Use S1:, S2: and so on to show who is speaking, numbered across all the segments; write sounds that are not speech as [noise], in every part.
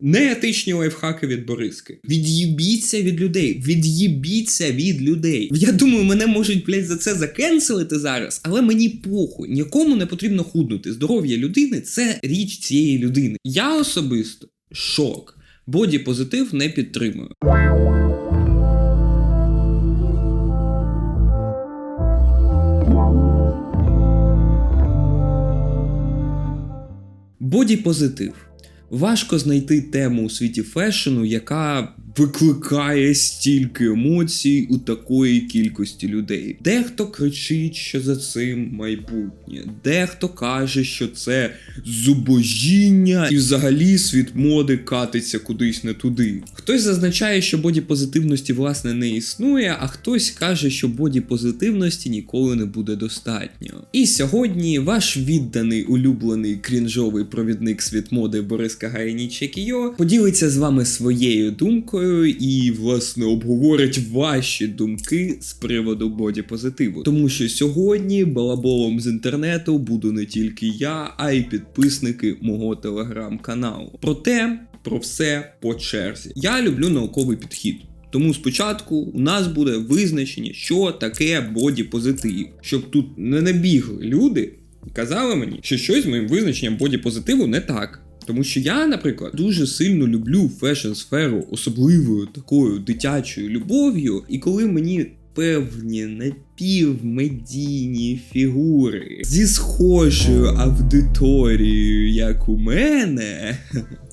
S1: Неетичні лайфхаки від Бориски. Від'їбіться від людей. Від'їбіться від людей. Я думаю, мене можуть, блядь, за це закенселити зараз, але мені похуй. Нікому не потрібно худнути. Здоров'я людини це річ цієї людини. Я особисто шок. Боді позитив не підтримую. Боді позитив. Важко знайти тему у світі фешену, яка викликає стільки емоцій у такої кількості людей. Дехто кричить, що за цим майбутнє, дехто каже, що це зубожіння, і взагалі світ моди катиться кудись не туди. Хтось зазначає, що боді позитивності власне не існує, а хтось каже, що боді позитивності ніколи не буде достатньо. І сьогодні ваш відданий улюблений крінжовий провідник світ моди Борис Кагаїніче Кіо поділиться з вами своєю думкою і, власне, обговорить ваші думки з приводу боді позитиву. Тому що сьогодні балаболом з інтернету буду не тільки я, а й підписники мого телеграм-каналу. Проте про все по черзі. Я люблю науковий підхід. Тому спочатку у нас буде визначення, що таке боді позитив, щоб тут не набігли люди казали мені, що щось з моїм визначенням боді позитиву не так. Тому що я, наприклад, дуже сильно люблю фешн-сферу особливою такою дитячою любов'ю, і коли мені певні напівмедійні фігури зі схожою аудиторією, як у мене,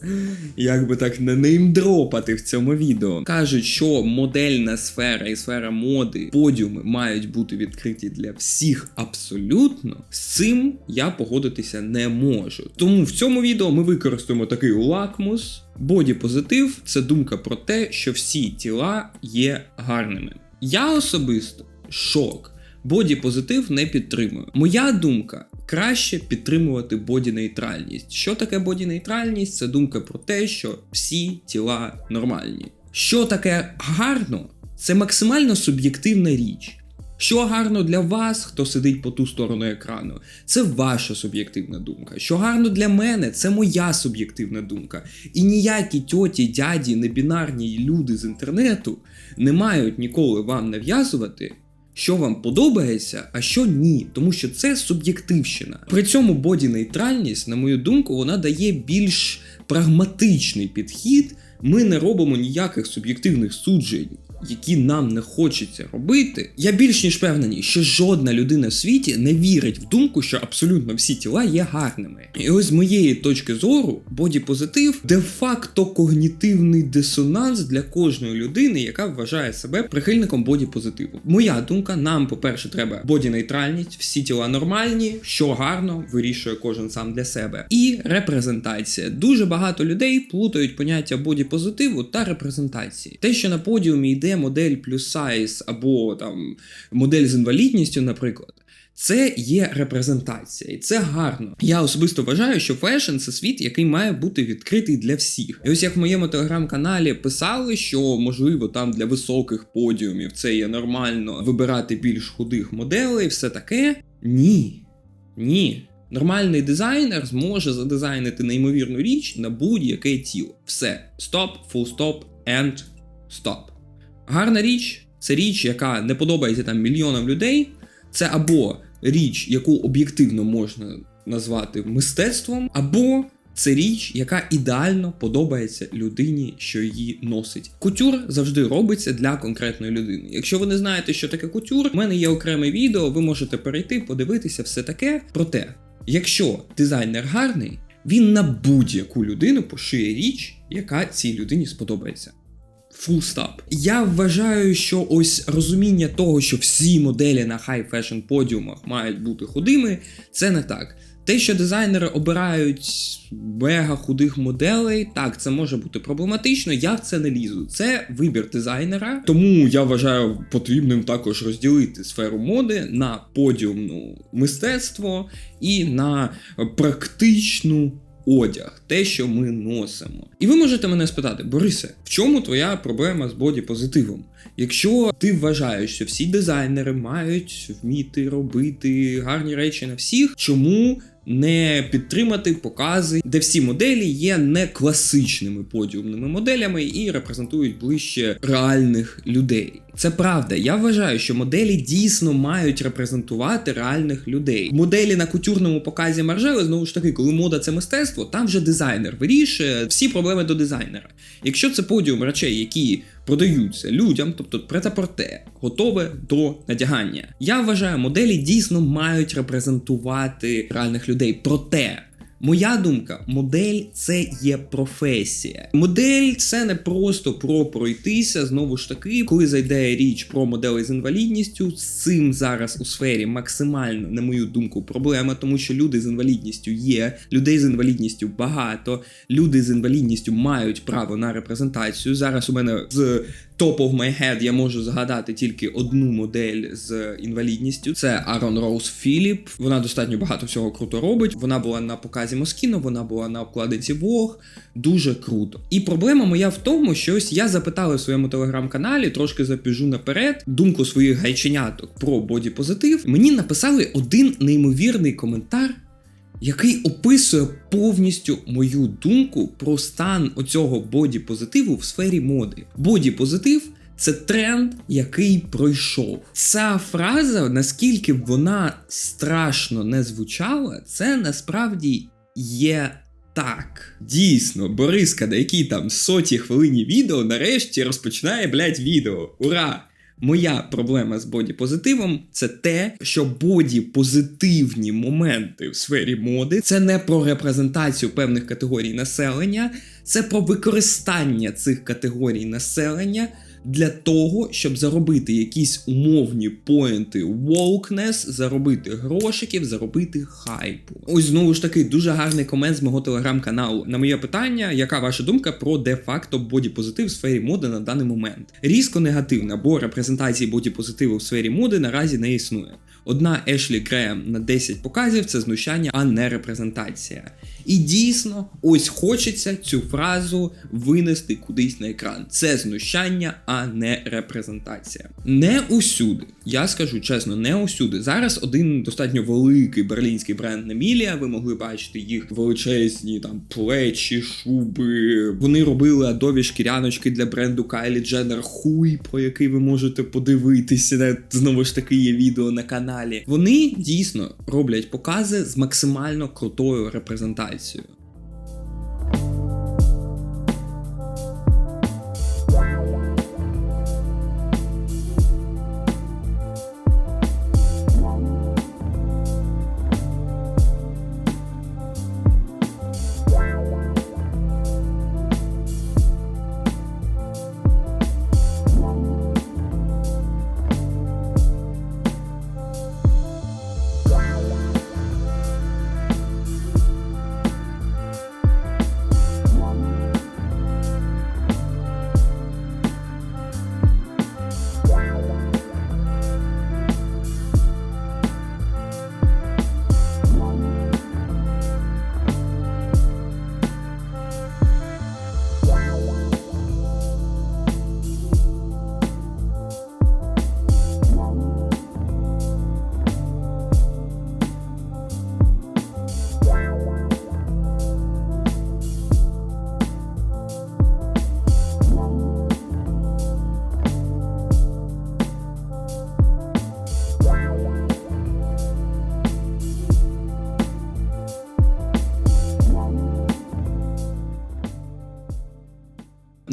S1: [laughs] як би так не неймдропати в цьому відео, кажуть, що модельна сфера і сфера моди, подіуми мають бути відкриті для всіх абсолютно. З цим я погодитися не можу. Тому в цьому відео ми використаємо такий лакмус. Боді позитив це думка про те, що всі тіла є гарними. Я особисто шок. Боді позитив не підтримую. Моя думка краще підтримувати боді-нейтральність. Що таке боді-нейтральність? Це думка про те, що всі тіла нормальні. Що таке гарно? Це максимально суб'єктивна річ. Що гарно для вас, хто сидить по ту сторону екрану, це ваша суб'єктивна думка. Що гарно для мене, це моя суб'єктивна думка. І ніякі тьоті, дяді, небінарні люди з інтернету не мають ніколи вам нав'язувати. Що вам подобається, а що ні, тому що це суб'єктивщина. При цьому боді-нейтральність, на мою думку, вона дає більш прагматичний підхід. Ми не робимо ніяких суб'єктивних суджень, які нам не хочеться робити. Я більш ніж впевнений, що жодна людина в світі не вірить в думку, що абсолютно всі тіла є гарними. І ось з моєї точки зору, боді-позитив де-факто когнітивний дисонанс для кожної людини, яка вважає себе прихильником боді-позитиву. Моя думка: нам, по-перше, треба боді-нейтральність, всі тіла нормальні, що гарно вирішує кожен сам для себе. І репрезентація. Дуже багато людей плутають поняття боді-позитиву та репрезентації. Те, що на подіумі йде модель плюс сайз або там модель з інвалідністю, наприклад. Це є репрезентація, і це гарно. Я особисто вважаю, що фешн це світ, який має бути відкритий для всіх. І ось як в моєму телеграм-каналі писали, що можливо там для високих подіумів це є нормально вибирати більш худих моделей, все таке. Ні. Ні. Нормальний дизайнер зможе задизайнити неймовірну річ на будь-яке тіло. Все. Стоп, full stop, and stop. Гарна річ це річ, яка не подобається там мільйонам людей. Це або річ, яку об'єктивно можна назвати мистецтвом, або це річ, яка ідеально подобається людині, що її носить. Кутюр завжди робиться для конкретної людини. Якщо ви не знаєте, що таке кутюр, у мене є окреме відео, ви можете перейти, подивитися все таке. Проте, якщо дизайнер гарний, він на будь-яку людину пошиє річ, яка цій людині сподобається. Full stop. Я вважаю, що ось розуміння того, що всі моделі на хай фешн подіумах мають бути худими, це не так. Те, що дизайнери обирають мега худих моделей, так, це може бути проблематично. Я в це не лізу. Це вибір дизайнера. Тому я вважаю потрібним також розділити сферу моди на подіумну мистецтво і на практичну одяг, те, що ми носимо. І ви можете мене спитати, Борисе, в чому твоя проблема з боді-позитивом? Якщо ти вважаєш, що всі дизайнери мають вміти робити гарні речі на всіх, чому не підтримати покази, де всі моделі є не класичними подіумними моделями і репрезентують ближче реальних людей. Це правда. Я вважаю, що моделі дійсно мають репрезентувати реальних людей. Моделі на кутюрному показі Маржели, знову ж таки, коли мода це мистецтво, там вже дизайнер вирішує всі проблеми до дизайнера. Якщо це подіум речей, які продаються людям, тобто претапорте, готове до надягання. Я вважаю, моделі дійсно мають репрезентувати реальних людей. Проте. Моя думка, модель це є професія. Модель це не просто про пройтися. Знову ж таки, коли зайде річ про моделей з інвалідністю, з цим зараз у сфері максимально, на мою думку, проблема, тому що люди з інвалідністю є, людей з інвалідністю багато, люди з інвалідністю мають право на репрезентацію. Зараз у мене з top of my head я можу згадати тільки одну модель з інвалідністю. Це Арон Роуз Філіп. Вона достатньо багато всього круто робить. Вона була на показі Москіно, вона була на обкладинці Vogue. Дуже круто. І проблема моя в тому, що ось я запитала в своєму телеграм-каналі, трошки запіжу наперед, думку своїх гайченяток про бодіпозитив. Мені написали один неймовірний коментар. Який описує повністю мою думку про стан оцього боді-позитиву в сфері моди. Боді-позитив це тренд, який пройшов. Ця фраза, наскільки б вона страшно не звучала, це насправді є. Так, дійсно, Бориска, на якій там соті хвилині відео, нарешті розпочинає, блядь, відео. Ура! Моя проблема з боді-позитивом це те, що боді-позитивні моменти в сфері моди це не про репрезентацію певних категорій населення, це про використання цих категорій населення для того, щоб заробити якісь умовні поінти wokeness, заробити грошиків, заробити хайпу. Ось знову ж таки дуже гарний комент з мого телеграм-каналу. На моє питання, яка ваша думка про де-факто боді-позитив в сфері моди на даний момент? Різко негативна, бо репрезентації боді-позитиву в сфері моди наразі не існує. Одна Ешлі Греєм на 10 показів це знущання, а не репрезентація. І дійсно, ось хочеться цю фразу винести кудись на екран. Це знущання, а не репрезентація. Не усюди. Я скажу чесно, не усюди. Зараз один достатньо великий берлінський бренд Немілія. Ви могли бачити їх величезні там плечі, шуби. Вони робили адові шкіряночки для бренду Кайлі Дженнер Хуй, про який ви можете подивитися. Знову ж таки є відео на каналі. Вони дійсно роблять покази з максимально крутою репрезентацією.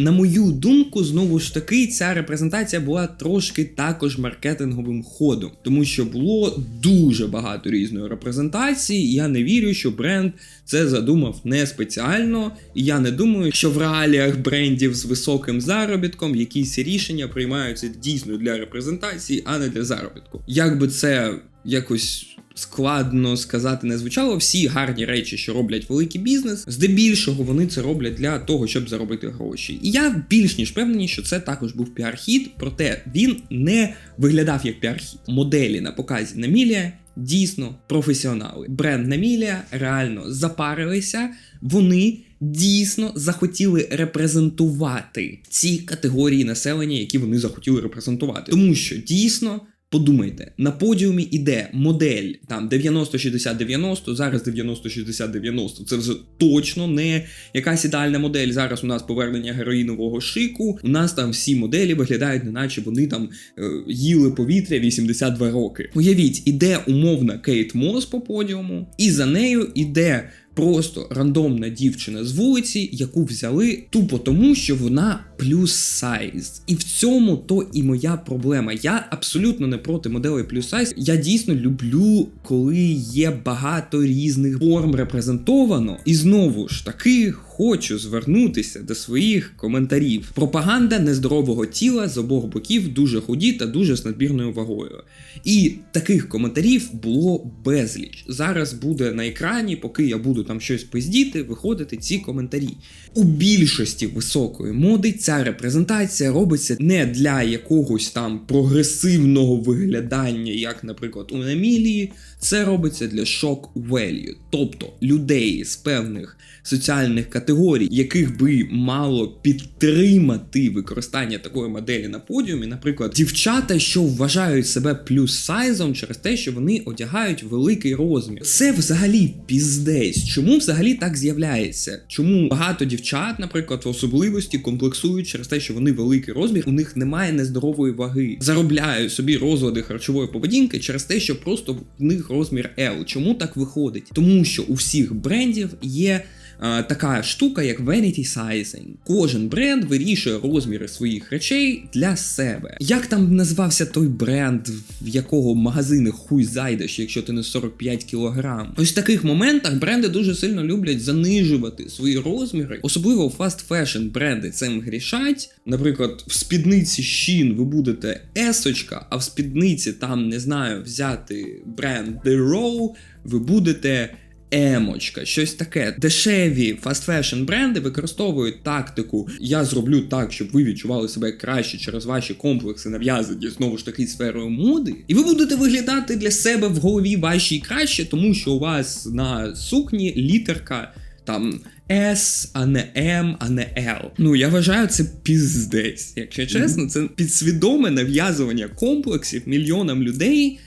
S1: На мою думку, знову ж таки, ця репрезентація була трошки також маркетинговим ходом, тому що було дуже багато різної репрезентації. і Я не вірю, що бренд це задумав не спеціально, і я не думаю, що в реаліях брендів з високим заробітком якісь рішення приймаються дійсно для репрезентації, а не для заробітку. Як би це якось складно сказати не звучало, всі гарні речі, що роблять великий бізнес, здебільшого вони це роблять для того, щоб заробити гроші. І я більш ніж певний, що це також був піар-хід, проте він не виглядав як піар-хід. Моделі на показі Намілія дійсно професіонали. Бренд Намілія реально запарилися, вони. Дійсно захотіли репрезентувати ці категорії населення, які вони захотіли репрезентувати, тому що дійсно Подумайте, на подіумі іде модель там 90-60-90, зараз 90-60-90. Це вже точно не якась ідеальна модель. Зараз у нас повернення героїнового шику. У нас там всі моделі виглядають, неначе вони там е, їли повітря 82 роки. Уявіть, іде умовна Кейт Мос по подіуму, і за нею іде. Просто рандомна дівчина з вулиці, яку взяли тупо тому, що вона плюс сайз. І в цьому то і моя проблема. Я абсолютно не проти моделей плюс сайз. Я дійсно люблю, коли є багато різних форм репрезентовано. І знову ж таки хочу звернутися до своїх коментарів. Пропаганда нездорового тіла з обох боків дуже худі та дуже з надмірною вагою. І таких коментарів було безліч. Зараз буде на екрані, поки я буду там щось пиздіти, виходити ці коментарі. У більшості високої моди ця репрезентація робиться не для якогось там прогресивного виглядання, як, наприклад, у Емілії. Це робиться для шок value, тобто людей з певних соціальних категорій, яких би мало підтримати використання такої моделі на подіумі, наприклад, дівчата, що вважають себе плюс сайзом через те, що вони одягають великий розмір. Це взагалі піздець. Чому взагалі так з'являється? Чому багато дівчат, наприклад, в особливості комплексують через те, що вони великий розмір, у них немає нездорової ваги, заробляють собі розлади харчової поведінки через те, що просто в них розмір L. Чому так виходить? Тому що у всіх брендів є а, така штука, як vanity sizing. Кожен бренд вирішує розміри своїх речей для себе. Як там назвався той бренд, в якого магазини хуй зайдеш, якщо ти не 45 кілограм? Ось в таких моментах бренди дуже сильно люблять занижувати свої розміри, особливо фаст фешн бренди цим грішать. Наприклад, в спідниці Shein ви будете есочка, а в спідниці там не знаю взяти бренд The Row, ви будете емочка, щось таке. Дешеві фастфешн бренди використовують тактику. Я зроблю так, щоб ви відчували себе краще через ваші комплекси, нав'язані знову ж таки сферою моди. І ви будете виглядати для себе в голові вашій краще, тому що у вас на сукні літерка там. S, а не M, а не L. Ну я вважаю це піздець. Якщо чесно, це підсвідоме нав'язування комплексів мільйонам людей.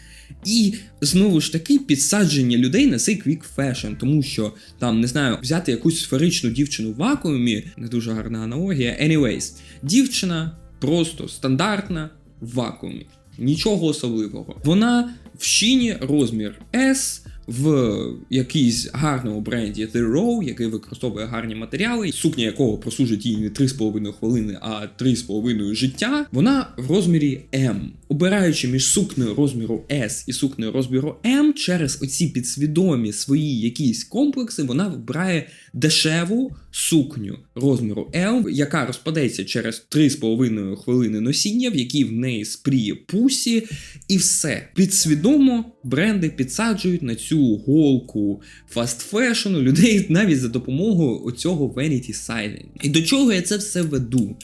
S1: І знову ж таки підсадження людей на цей квік фешн, тому що там не знаю, взяти якусь сферичну дівчину в вакуумі, не дуже гарна аналогія. Anyways, дівчина просто стандартна в вакуумі, нічого особливого. Вона в щіні розмір S. В якійсь гарному бренді The Row, який використовує гарні матеріали, сукня якого прослужить їй не 3,5 хвилини, а 3,5 життя, вона в розмірі M. Обираючи між сукнею розміру S і сукнею розміру M, через оці підсвідомі свої якісь комплекси, вона вибирає дешеву сукню розміру L, яка розпадеться через 3,5 хвилини носіння, в якій в неї спріє пусі, і все. Підсвідомо бренди підсаджують на цю голку фастфешену людей навіть за допомогою оцього vanity sizing. І до чого я це все веду?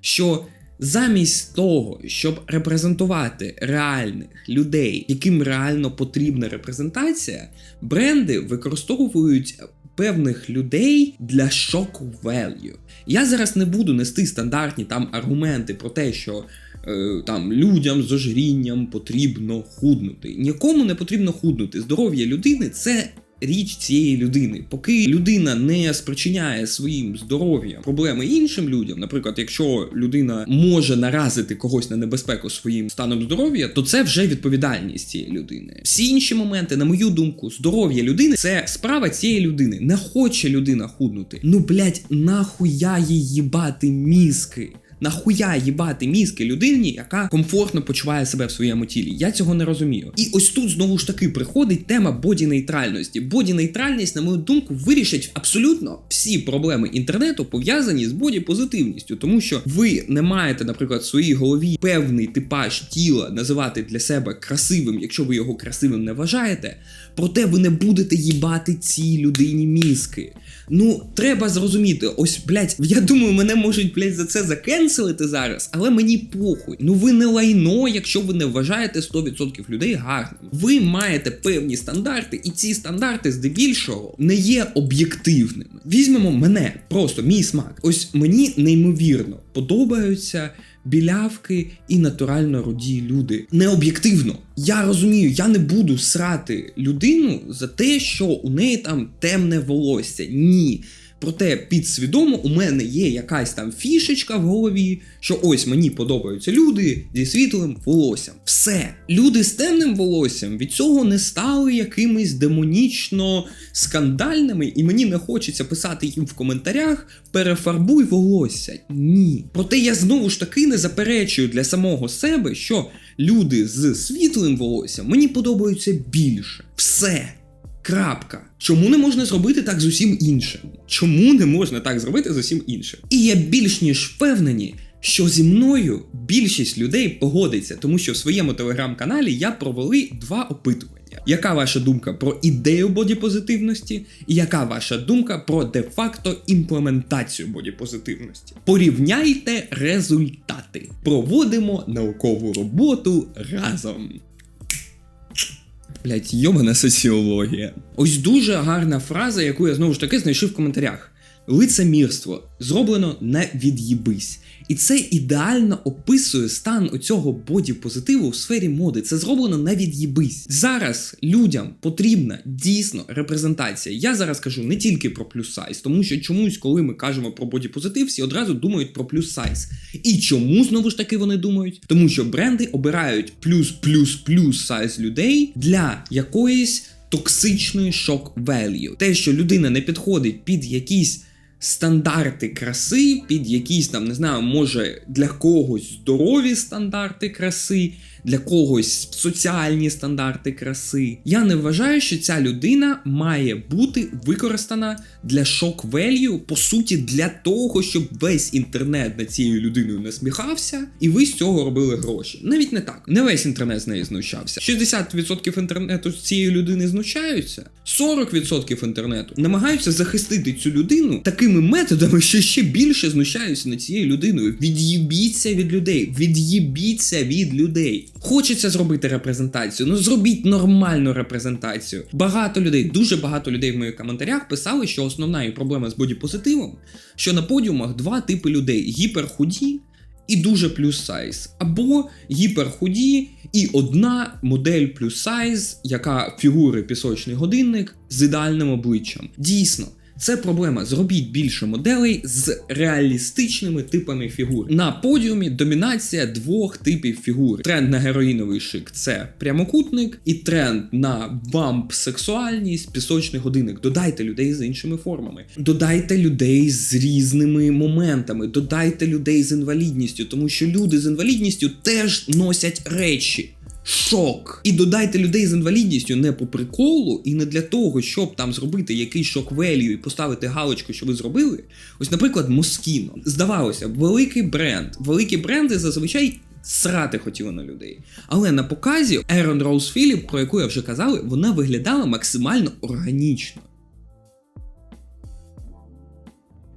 S1: Що Замість того, щоб репрезентувати реальних людей, яким реально потрібна репрезентація, бренди використовують певних людей для шоку value. Я зараз не буду нести стандартні там аргументи про те, що е, там людям з ожирінням потрібно худнути. Нікому не потрібно худнути. Здоров'я людини це річ цієї людини. Поки людина не спричиняє своїм здоров'ям проблеми іншим людям, наприклад, якщо людина може наразити когось на небезпеку своїм станом здоров'я, то це вже відповідальність цієї людини. Всі інші моменти, на мою думку, здоров'я людини це справа цієї людини. Не хоче людина худнути. Ну блять, нахуя їй їбати мізки. Нахуя їбати мізки людині, яка комфортно почуває себе в своєму тілі? Я цього не розумію. І ось тут знову ж таки приходить тема боді-нейтральності. Боді-нейтральність, на мою думку, вирішить абсолютно всі проблеми інтернету пов'язані з боді-позитивністю, тому що ви не маєте, наприклад, в своїй голові певний типаж тіла називати для себе красивим, якщо ви його красивим не вважаєте. Проте ви не будете їбати цій людині мізки. Ну, треба зрозуміти, ось, блядь, я думаю, мене можуть, блядь, за це закенсити, канцелити зараз, але мені похуй. Ну ви не лайно, якщо ви не вважаєте 100% людей гарними. Ви маєте певні стандарти, і ці стандарти здебільшого не є об'єктивними. Візьмемо мене, просто мій смак. Ось мені неймовірно подобаються. Білявки і натурально руді люди. Не об'єктивно. Я розумію, я не буду срати людину за те, що у неї там темне волосся. Ні. Проте підсвідомо у мене є якась там фішечка в голові, що ось мені подобаються люди зі світлим волоссям. Все. Люди з темним волоссям від цього не стали якимись демонічно скандальними, і мені не хочеться писати їм в коментарях перефарбуй волосся. Ні. Проте я знову ж таки не заперечую для самого себе, що люди з світлим волоссям мені подобаються більше. Все. Крапка. Чому не можна зробити так з усім іншим? Чому не можна так зробити з усім іншим? І я більш ніж впевнений, що зі мною більшість людей погодиться, тому що в своєму телеграм-каналі я провели два опитування. Яка ваша думка про ідею бодіпозитивності, і яка ваша думка про де-факто імплементацію бодіпозитивності? Порівняйте результати. Проводимо наукову роботу разом. Блять, йобана соціологія. Ось дуже гарна фраза, яку я знову ж таки знайшов в коментарях. Лицемірство зроблено не від'їбись. І це ідеально описує стан оцього боді-позитиву в сфері моди. Це зроблено не від'їбись. Зараз людям потрібна дійсно репрезентація. Я зараз кажу не тільки про плюс сайз, тому що чомусь, коли ми кажемо про боді-позитив, всі одразу думають про плюс сайз. І чому знову ж таки вони думають? Тому що бренди обирають плюс-плюс-плюс сайз людей для якоїсь токсичної шок value. Те, що людина не підходить під якісь стандарти краси, під якісь там, не знаю, може для когось здорові стандарти краси, для когось соціальні стандарти краси. Я не вважаю, що ця людина має бути використана для шок value, по суті, для того, щоб весь інтернет над цією людиною насміхався, і ви з цього робили гроші. Навіть не так. Не весь інтернет з неї знущався. 60% інтернету з цієї людини знущаються, 40% інтернету намагаються захистити цю людину такими методами, що ще більше знущаються над цією людиною. Від'їбіться від людей, від'їбіться від людей. Хочеться зробити репрезентацію. Ну зробіть нормальну репрезентацію. Багато людей, дуже багато людей в моїх коментарях писали, що основна проблема з бодіпозитивом, що на подіумах два типи людей: гіперхуді і дуже плюс сайз, або гіперхуді і одна модель плюс сайз, яка фігури пісочний годинник з ідеальним обличчям. Дійсно. Це проблема. Зробіть більше моделей з реалістичними типами фігур. На подіумі домінація двох типів фігур. Тренд на героїновий шик це прямокутник, і тренд на вамп сексуальність, пісочний годинник. Додайте людей з іншими формами. Додайте людей з різними моментами. Додайте людей з інвалідністю, тому що люди з інвалідністю теж носять речі. Шок. І додайте людей з інвалідністю не по приколу і не для того, щоб там зробити якийсь шок велію і поставити галочку, що ви зробили. Ось, наприклад, Москіно. Здавалося, великий бренд. Великі бренди зазвичай. Срати хотіли на людей. Але на показі Ерон Роуз Філіп, про яку я вже казав, вона виглядала максимально органічно.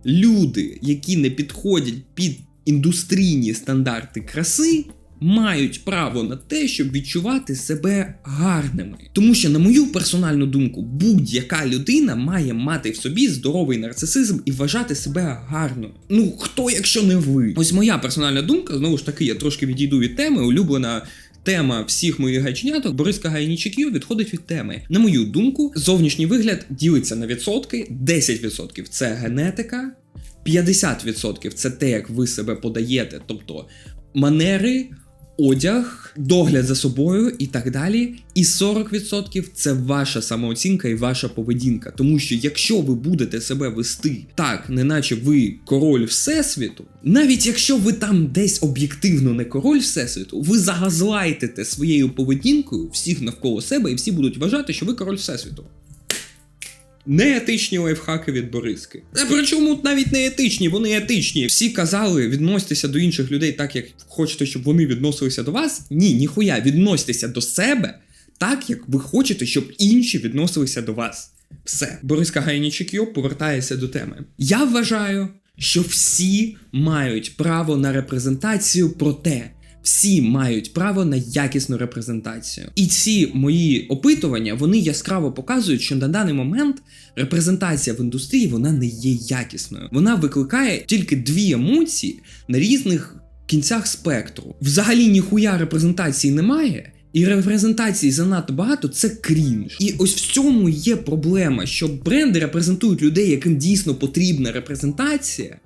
S1: Люди, які не підходять під індустрійні стандарти краси, мають право на те, щоб відчувати себе гарними. Тому що, на мою персональну думку, будь-яка людина має мати в собі здоровий нарцисизм і вважати себе гарною. Ну хто, якщо не ви? Ось моя персональна думка, знову ж таки, я трошки відійду від теми, улюблена. Тема всіх моїх гайченяток Бориска Гайнічиків відходить від теми. На мою думку, зовнішній вигляд ділиться на відсотки: 10% це генетика, 50% це те, як ви себе подаєте, тобто манери, одяг, догляд за собою і так далі. І 40% це ваша самооцінка і ваша поведінка. Тому що якщо ви будете себе вести так, неначе ви король всесвіту, навіть якщо ви там десь об'єктивно не король всесвіту, ви загазлайтите своєю поведінкою всіх навколо себе, і всі будуть вважати, що ви король всесвіту. Неетичні лайфхаки від Бориски. А причому навіть не етичні, вони етичні. Всі казали, відноситися до інших людей так, як хочете, щоб вони відносилися до вас. Ні, ніхуя, відноситеся до себе так, як ви хочете, щоб інші відносилися до вас. Все, Бориска Гайнічик повертається до теми. Я вважаю, що всі мають право на репрезентацію, проте всі мають право на якісну репрезентацію. І ці мої опитування вони яскраво показують, що на даний момент репрезентація в індустрії вона не є якісною. Вона викликає тільки дві емоції на різних кінцях спектру. Взагалі ніхуя репрезентації немає. І репрезентації занадто багато це крінж. І ось в цьому є проблема, що бренди репрезентують людей, яким дійсно потрібна репрезентація,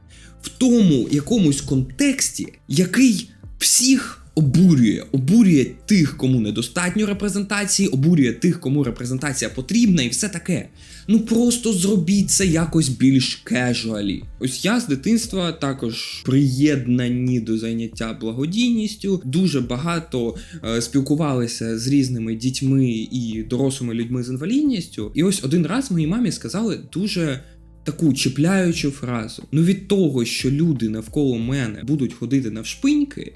S1: в тому якомусь контексті, який всіх обурює. Обурює тих, кому недостатньо репрезентації, обурює тих, кому репрезентація потрібна, і все таке. Ну просто зробіть це якось більш кежуалі. Ось я з дитинства також приєднані до заняття благодійністю. Дуже багато е, спілкувалися з різними дітьми і дорослими людьми з інвалідністю. І ось один раз моїй мамі сказали дуже. Таку чіпляючу фразу. Ну від того, що люди навколо мене будуть ходити навшпиньки,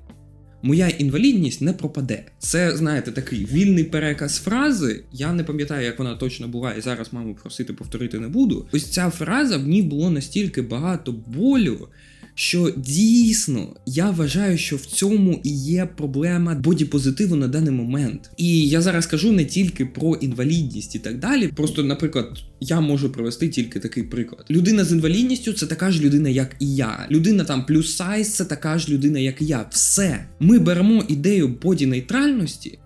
S1: моя інвалідність не пропаде. Це, знаєте, такий вільний переказ фрази. Я не пам'ятаю, як вона точно була, і зараз маму просити повторити не буду. Ось ця фраза в ній було настільки багато болю. Що дійсно я вважаю, що в цьому і є проблема бодіпозитиву на даний момент. І я зараз кажу не тільки про інвалідність і так далі. Просто, наприклад, я можу привести тільки такий приклад. Людина з інвалідністю це така ж людина, як і я. Людина там плюс сайз це така ж людина, як і я. Все. Ми беремо ідею боді-нейтральності,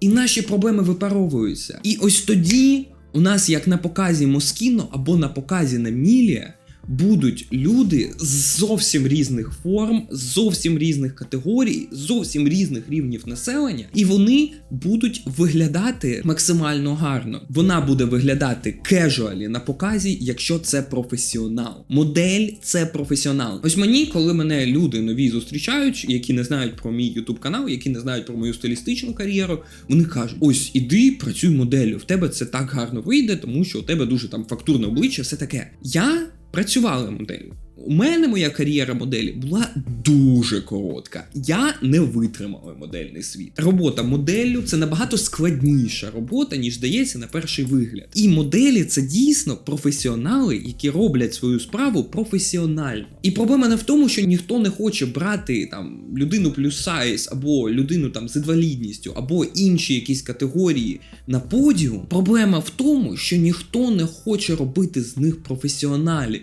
S1: і наші проблеми випаровуються. І ось тоді у нас, як на показі Москіно або на показі Намілія, будуть люди з зовсім різних форм, з зовсім різних категорій, з зовсім різних рівнів населення, і вони будуть виглядати максимально гарно. Вона буде виглядати кежуалі на показі, якщо це професіонал. Модель це професіонал. Ось мені, коли мене люди нові зустрічають, які не знають про мій ютуб канал, які не знають про мою стилістичну кар'єру, вони кажуть: ось іди, працюй моделлю. В тебе це так гарно вийде, тому що у тебе дуже там фактурне обличчя, все таке. Я працювала моделлю. У мене моя кар'єра моделі була дуже коротка. Я не витримала модельний світ. Робота моделлю це набагато складніша робота, ніж здається на перший вигляд. І моделі це дійсно професіонали, які роблять свою справу професіонально. І проблема не в тому, що ніхто не хоче брати там людину плюс сайз, або людину там з інвалідністю, або інші якісь категорії на подіум. Проблема в тому, що ніхто не хоче робити з них професіоналів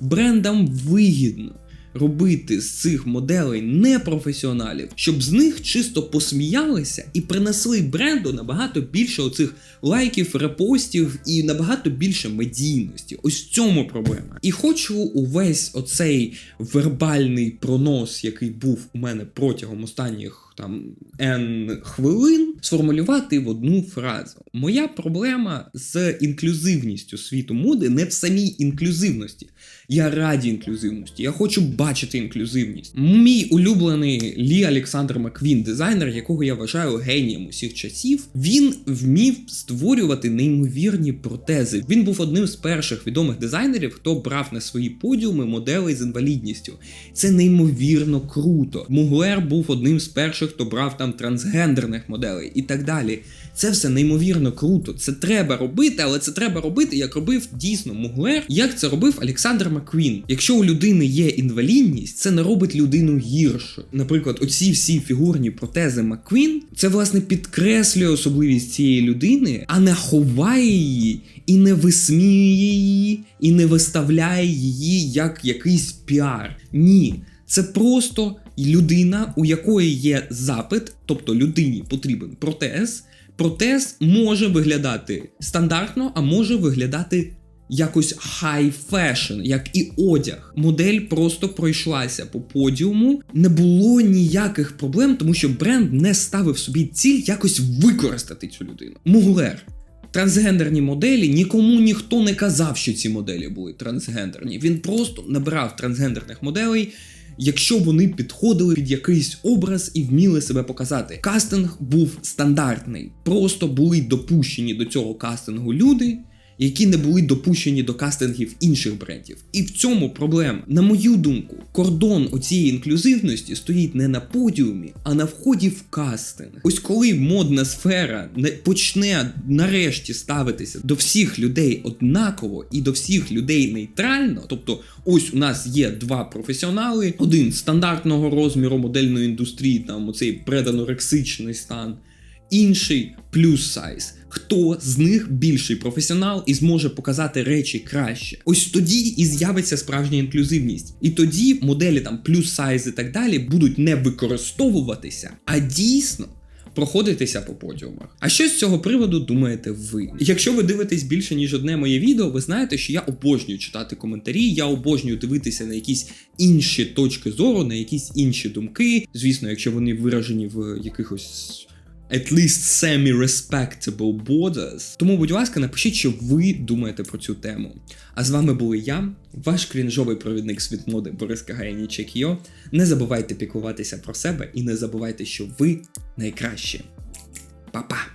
S1: брендам вигідно робити з цих моделей непрофесіоналів, щоб з них чисто посміялися і принесли бренду набагато більше оцих лайків, репостів і набагато більше медійності. Ось в цьому проблема. І хочу увесь оцей вербальний пронос, який був у мене протягом останніх там N хвилин, сформулювати в одну фразу. Моя проблема з інклюзивністю світу моди не в самій інклюзивності. Я раді інклюзивності. Я хочу бачити інклюзивність. Мій улюблений Лі Олександр Маквін, дизайнер, якого я вважаю генієм усіх часів, він вмів створювати неймовірні протези. Він був одним з перших відомих дизайнерів, хто брав на свої подіуми моделей з інвалідністю. Це неймовірно круто. Муглер був одним з перших, хто брав там трансгендерних моделей і так далі. Це все неймовірно круто. Це треба робити, але це треба робити, як робив дійсно Муглер, як це робив Олександр Маквін. Якщо у людини є інвалідність, це не робить людину гіршою. Наприклад, оці всі фігурні протези Маквін, це власне підкреслює особливість цієї людини, а не ховає її і не висміює її, і не виставляє її як якийсь піар. Ні. Це просто людина, у якої є запит, тобто людині потрібен протез. Протез може виглядати стандартно, а може виглядати якось хай фешн, як і одяг. Модель просто пройшлася по подіуму, не було ніяких проблем, тому що бренд не ставив собі ціль якось використати цю людину. Муглер. Трансгендерні моделі нікому ніхто не казав, що ці моделі були трансгендерні. Він просто набрав трансгендерних моделей, якщо вони підходили під якийсь образ і вміли себе показати. Кастинг був стандартний, просто були допущені до цього кастингу люди. Які не були допущені до кастингів інших брендів. І в цьому проблема. На мою думку, кордон оцієї інклюзивності стоїть не на подіумі, а на вході в кастинг. Ось коли модна сфера не почне нарешті ставитися до всіх людей однаково і до всіх людей нейтрально, тобто ось у нас є два професіонали, один стандартного розміру модельної індустрії, там оцей преданорексичний стан інший плюс сайз. Хто з них більший професіонал і зможе показати речі краще? Ось тоді і з'явиться справжня інклюзивність. І тоді моделі там плюс сайз і так далі будуть не використовуватися, а дійсно. Проходитися по подіумах. А що з цього приводу думаєте ви? Якщо ви дивитесь більше ніж одне моє відео, ви знаєте, що я обожнюю читати коментарі, я обожнюю дивитися на якісь інші точки зору, на якісь інші думки. Звісно, якщо вони виражені в якихось at least semi-respectable borders. Тому, будь ласка, напишіть, що ви думаєте про цю тему. А з вами були я, ваш крінжовий провідник світ моди Борис Кагаянічек Йо. Не забувайте піклуватися про себе і не забувайте, що ви найкращі. Па-па!